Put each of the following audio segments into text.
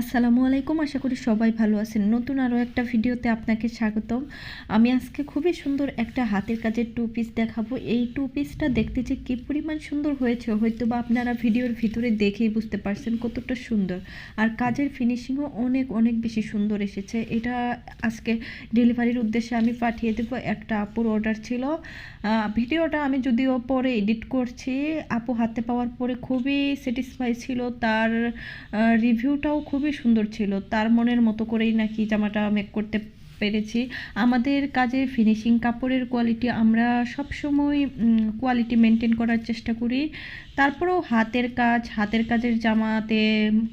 আসসালামু আলাইকুম, আশা করি সবাই ভালো আছেন। নতুন আরও একটা ভিডিওতে আপনাকে স্বাগতম। আমি আজকে খুবই সুন্দর একটা হাতের কাজের টু পিস দেখাবো। এই টু পিসটা দেখতে যে কী পরিমাণ সুন্দর হয়েছে হয়তো বা আপনারা ভিডিওর ভিতরে দেখেই বুঝতে পারছেন কতটা সুন্দর। আর কাজের ফিনিশিংও অনেক অনেক বেশি সুন্দর এসেছে। এটা আজকে ডেলিভারির উদ্দেশ্যে আমি পাঠিয়ে দেবো। একটা আপুর অর্ডার ছিল। ভিডিওটা আমি যদিও পরে এডিট করছি। আপু হাতে পাওয়ার পরে খুবই স্যাটিসফাই ছিল। তার রিভিউটাও খুবই সুন্দর ছিল। তার মনের মতো করেই নাকি জামাটা মেক করতে পেরেছি। আমাদের কাজের ফিনিশিং কাপড়ের কোয়ালিটি আমরা সবসময় কোয়ালিটি মেনটেন করার চেষ্টা করি। তারপরেও হাতের কাজ, হাতের কাজের জামাতে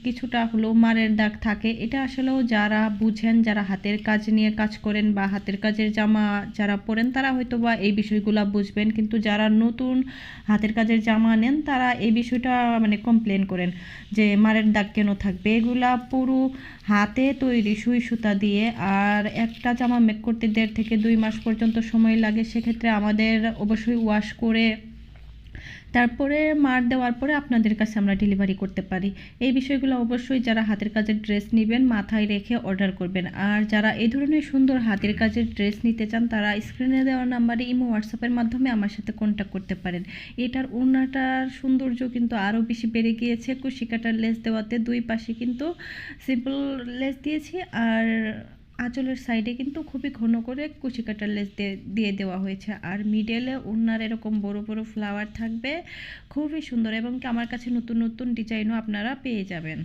কিছুটা হলেও মারের দাগ থাকে। এটা আসলেও যারা বুঝেন, যারা হাতের কাজ নিয়ে কাজ করেন বা হাতের কাজের জামা যারা পরেন, তারা হয়তো বা এই বিষয়গুলো বুঝবেন। কিন্তু যারা নতুন হাতের কাজের জামা নেন, তারা এই বিষয়টা মানে কমপ্লেন করেন যে মারের দাগ কেন থাকবে? এগুলা পুরো হাতে তৈরি সুই সুতা দিয়ে আর একটা জামা মেক করতে দেড় থেকে দুই মাস পর্যন্ত সময় লাগে, সেক্ষেত্রে আমাদের অবশ্যই ওয়াশ করে, তারপরে মার দেওয়ার পরে আপনাদের কাছে আমরা ডেলিভারি করতে পারি। এই বিষয়গুলো অবশ্যই যারা হাতের কাজের ড্রেস নেবেন, মাথায় রেখে অর্ডার করবেন। আর যারা এই ধরনের সুন্দর হাতের কাজের ড্রেস নিতে চান, তারা স্ক্রিনে দেওয়া নাম্বারে ইমো হোয়াটসঅ্যাপের মাধ্যমে আমার সাথে কন্ট্যাক্ট করতে পারেন। এটার ওড়নাটার সৌন্দর্য কিন্তু আরও বেশি বেড়ে গিয়েছে। কুশিকাটার লেস দেওয়াতে দুই পাশে কিন্তু সিম্পল লেস দিয়েছি। আর আঁচলের সাইডে কিন্তু খুবই ঘন করে কুচি কাটার লেস দিয়ে দেওয়া হয়েছে। আর মিডেলে ওনার এরকম বড় বড় ফ্লাওয়ার থাকবে, খুবই সুন্দর এবং কি আমার কাছে নতুন নতুন ডিজাইনও আপনারা পেয়ে যাবেন।